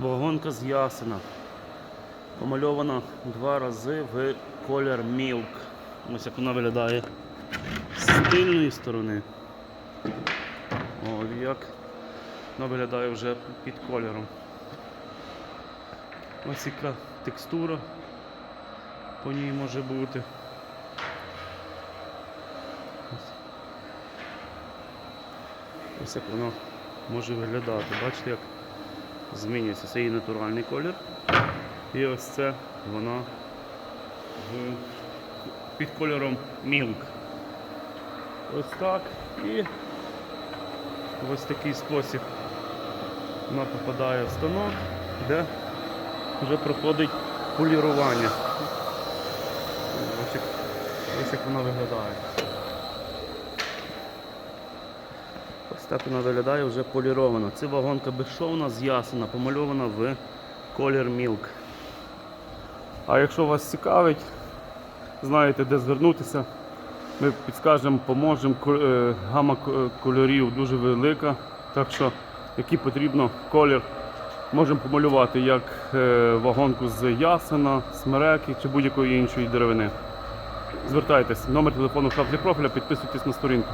Вагонка з ясена. Помальована два рази в колір Milk. Ось як вона виглядає з тильної сторони. О, як вона виглядає вже під кольором. Ось яка текстура по ній може бути. Ось як воно може виглядати. Бачите, як змінюється. Це натуральний колір. І ось це вона під кольором Milk. Ось так. І ось такий спосіб вона попадає в станок, де вже проходить полірування. Ось як, ось як вона виглядає. Ось так вона виглядає вже полірована. Це вагонка безшовна, з'ясена, помальована в колір Milk. А якщо вас цікавить, знаєте де звернутися, ми підскажемо, поможемо. Е, Гама кольорів дуже велика, так що який потрібно колір, можемо помалювати як е, вагонку з ясена, смереки чи будь-якої іншої деревини. Звертайтесь, номер телефону в шапці профіля, підписуйтесь на сторінку.